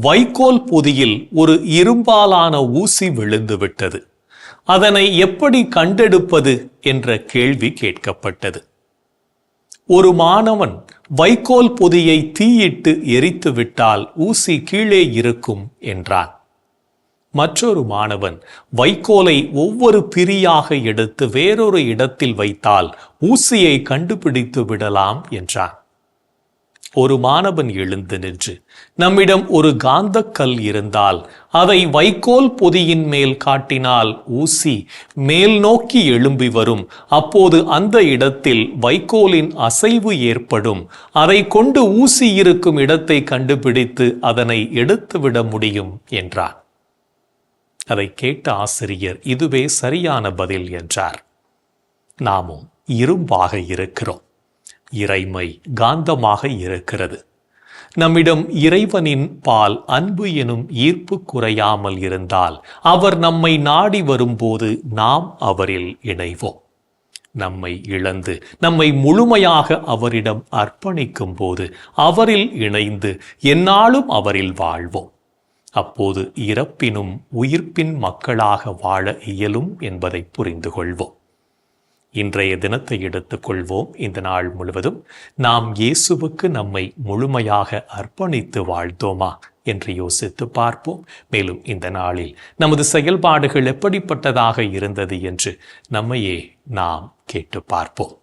வைக்கோல் பொதியில் ஒரு இரும்பாலான ஊசி விழுந்துவிட்டது. அதனை எப்படி கண்டெடுப்பது என்ற கேள்வி கேட்கப்பட்டது. ஒரு மாணவன் வைக்கோல் பொதியை தீயிட்டு எரித்து விட்டால் ஊசி கீழே இருக்கும் என்றான். மற்றொரு மாணவன் வைக்கோலை ஒவ்வொரு பிரியாக எடுத்து வேறொரு இடத்தில் வைத்தால் ஊசியை கண்டுபிடித்து விடலாம் என்றான். ஒரு மாணவன் எழுந்து நின்று நம்மிடம் ஒரு காந்தக்கல் இருந்தால் அதை வைக்கோல் பொதியின் மேல் காட்டினால் ஊசி மேல் நோக்கி எழும்பி வரும். அப்போது அந்த இடத்தில் வைக்கோலின் அசைவு ஏற்படும். அதை கொண்டு ஊசி இருக்கும் இடத்தை கண்டுபிடித்து அதனை எடுத்துவிட முடியும் என்றார். அதை கேட்ட ஆசிரியர் இதுவே சரியான பதில் என்றார். நாமும் இரும்பாக இருக்கிறோம். இறைமை காந்தமாக இருக்கிறது. நம்மிடம் இறைவனின் பால் அன்பு எனும் ஈர்ப்பு குறையாமல் இருந்தால் அவர் நம்மை நாடி வரும்போது நாம் அவரில் இணைவோம். நம்மை இழந்து நம்மை முழுமையாக அவரிடம் அர்ப்பணிக்கும் போது அவரில் இணைந்து எந்நாளும் அவரில் வாழ்வோம். அப்போது இறப்பினும் உயிர்ப்பின் மக்களாக வாழ இயலும் என்பதை புரிந்து கொள்வோம் இன்றைய தினத்தை எடுத்துக்கொள்வோம். இந்த நாள் முழுவதும் நாம் இயேசுவுக்கு நம்மை முழுமையாக அர்ப்பணித்து வாழ்ந்தோமா என்று யோசித்து பார்ப்போம். மேலும் இந்த நாளில் நமது செயல்பாடுகள் எப்படிப்பட்டதாக இருந்தது என்று நம்மையே நாம் கேட்டு பார்ப்போம்.